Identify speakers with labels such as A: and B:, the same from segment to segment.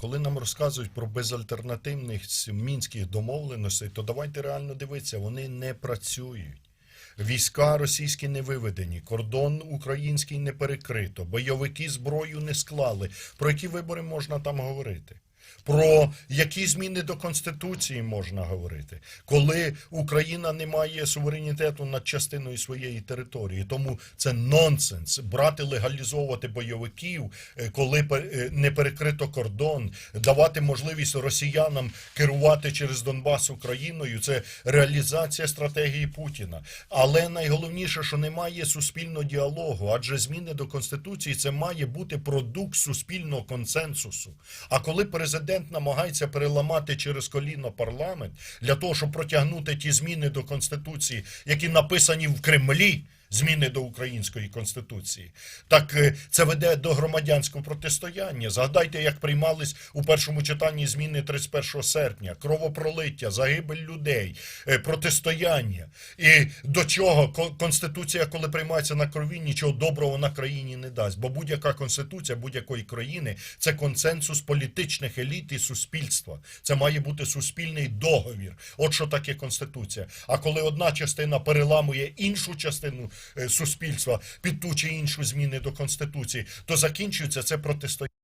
A: Коли нам розказують про безальтернативних мінських домовленостей, то давайте реально дивитися, вони не працюють. Війська російські не виведені, кордон український не перекрито, бойовики зброю не склали. Про які вибори можна там говорити? Про які зміни до Конституції можна говорити, коли Україна не має суверенітету над частиною своєї території. Тому це нонсенс брати легалізовувати бойовиків, е, коли е, не перекрито кордон, давати можливість росіянам керувати через Донбас Україною. Це реалізація стратегії Путіна. Але найголовніше, що немає суспільного діалогу, адже зміни до конституції це має бути продукт суспільного консенсусу. А коли президент намагається переламати через коліно парламент для того, щоб протягнути ті зміни до конституції, які написані в Кремлі. Зміни до української конституції, так е, це веде до громадянського протистояння. Згадайте, як приймались у першому читанні зміни 31 серпня, кровопролиття, загибель людей, е, протистояння. І до чого конституція, коли приймається на крові, нічого доброго на країні не дасть. Бо будь-яка конституція будь-якої країни це консенсус політичних еліт і суспільства. Це має бути суспільний договір. От що таке конституція. А коли одна частина переламує іншу частину суспільства під ту чи іншу зміни до конституції, то закінчується це протистояння.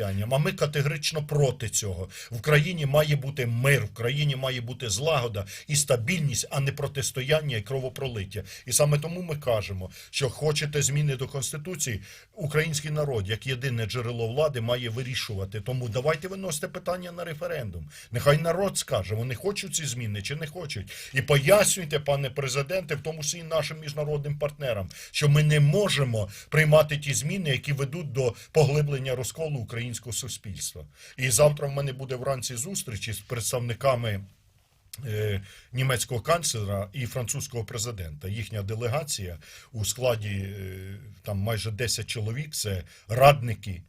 A: А ми категорично проти цього. В країні має бути мир, в країні має бути злагода і стабільність, а не протистояння і кровопролиття. І саме тому ми кажемо, що хочете зміни до конституції, український народ, як єдине джерело влади, має вирішувати. Тому давайте виносите питання на референдум. Нехай народ скаже, вони хочуть ці зміни чи не хочуть. І пояснюйте, пане президенте, в тому числі нашим міжнародним партнерам, що ми не можемо приймати ті зміни, які ведуть до поглиблення розколу українського суспільства. І завтра в мене буде вранці зустріч із представниками. е, Німецького канцлера і французького президента. Їхня делегація у складі е, там майже 10 чоловік. Це радники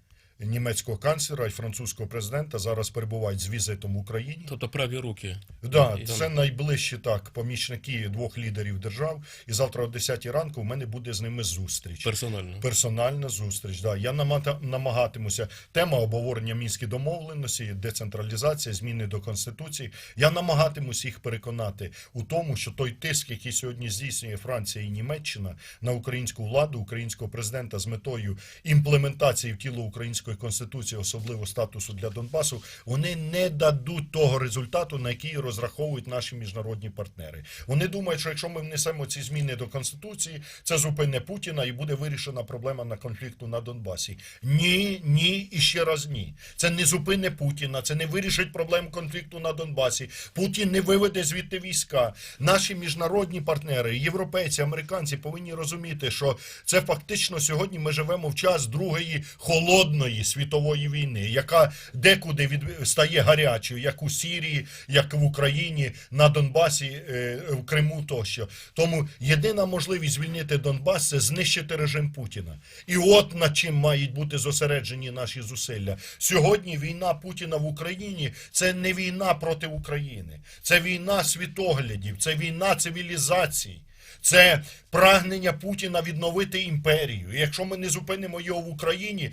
A: німецького канцлера і французького президента. Зараз перебувають з візитом в Україні.
B: Тобто праві руки.
A: Да,
B: І
A: це
B: там-
A: найближчі так помічники двох лідерів держав. І завтра о 10 ранку в мене буде з ними зустріч.
B: Персонально.
A: Персональна зустріч. Да. Я намагатимуся. Тема обговорення мінські домовленості, децентралізація, зміни до конституції. Я намагатимусь їх переконати у тому, що той тиск, який сьогодні здійснює Франція і Німеччина на українську владу, українського президента з метою імплементації в тіло української конституції, особливо статусу для Донбасу, вони не дадуть того результату, на який розраховують наші міжнародні партнери. Вони думають, що якщо ми внесемо ці зміни до конституції, це зупине Путіна і буде вирішена проблема на конфлікту на Донбасі. Ні, ні і ще раз ні. Це не зупине Путіна, це не вирішить проблем конфлікту на Донбасі. Путін не виведе звідти війська. Наші міжнародні партнери, європейці, американці повинні розуміти, що це фактично сьогодні ми живемо в час другої холодної світової війни, яка декуди від стає гарячою, як у Сірії, як в Україні, на Донбасі, е, в Криму тощо. Тому єдина можливість звільнити Донбас це знищити режим Путіна. І от над чим мають бути зосереджені наші зусилля. Сьогодні війна Путіна в Україні це не війна проти України, це війна світоглядів, це війна цивілізацій. Це прагнення Путіна відновити імперію. Якщо ми не зупинимо його в Україні,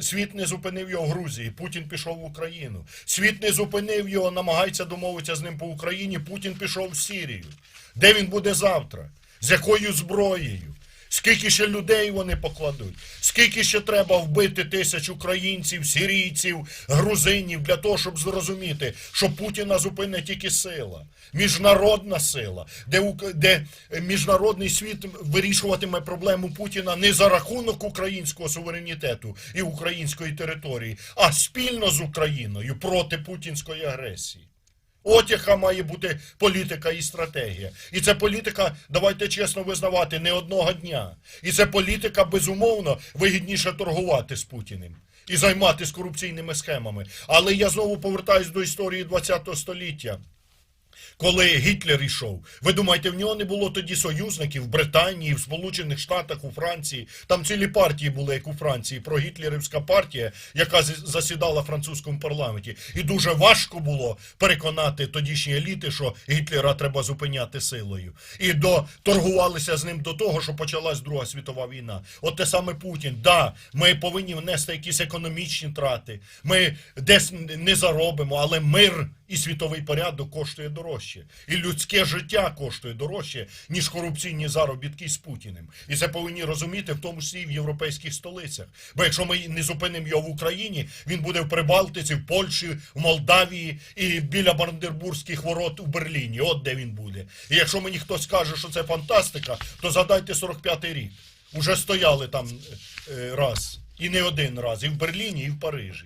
A: світ не зупинив його в Грузії, Путін пішов в Україну. Світ не зупинив його, намагається домовитися з ним по Україні. Путін пішов в Сірію. Де він буде завтра? З якою зброєю? Скільки ще людей вони покладуть? Скільки ще треба вбити тисяч українців, сирійців, грузинів для того, щоб зрозуміти, що Путіна зупинить тільки сила, міжнародна сила, де, де міжнародний світ вирішуватиме проблему Путіна не за рахунок українського суверенітету і української території, а спільно з Україною проти путінської агресії. От яка має бути політика і стратегія. І це політика, давайте чесно визнавати, не одного дня. І це політика, безумовно, вигідніше торгувати з Путіним і займатися корупційними схемами. Але я знову повертаюсь до історії ХХ століття. Коли Гітлер йшов. Ви думаєте, в нього не було тоді союзників в Британії, в Сполучених Штатах, у Франції? Там цілі партії були, як у Франції, прогітлерівська партія, яка засідала в французькому парламенті. І дуже важко було переконати тодішні еліти, що Гітлера треба зупиняти силою. І до торгувалися з ним до того, що почалась Друга світова війна. От те саме Путін. Да, ми повинні внести якісь економічні трати. Ми десь не заробимо, але мир і світовий порядок коштує дорожче. І людське життя коштує дорожче, ніж корупційні заробітки з Путіним. І це повинні розуміти, в тому числі і в європейських столицях. Бо якщо ми не зупинимо його в Україні, він буде в Прибалтиці, в Польщі, в Молдавії і біля Брандербурзьких ворот у Берліні. От де він буде. І якщо мені хтось каже, що це фантастика, то задайте 45-й рік. Уже стояли там е, раз. І не один раз, і в Берліні, і в Парижі.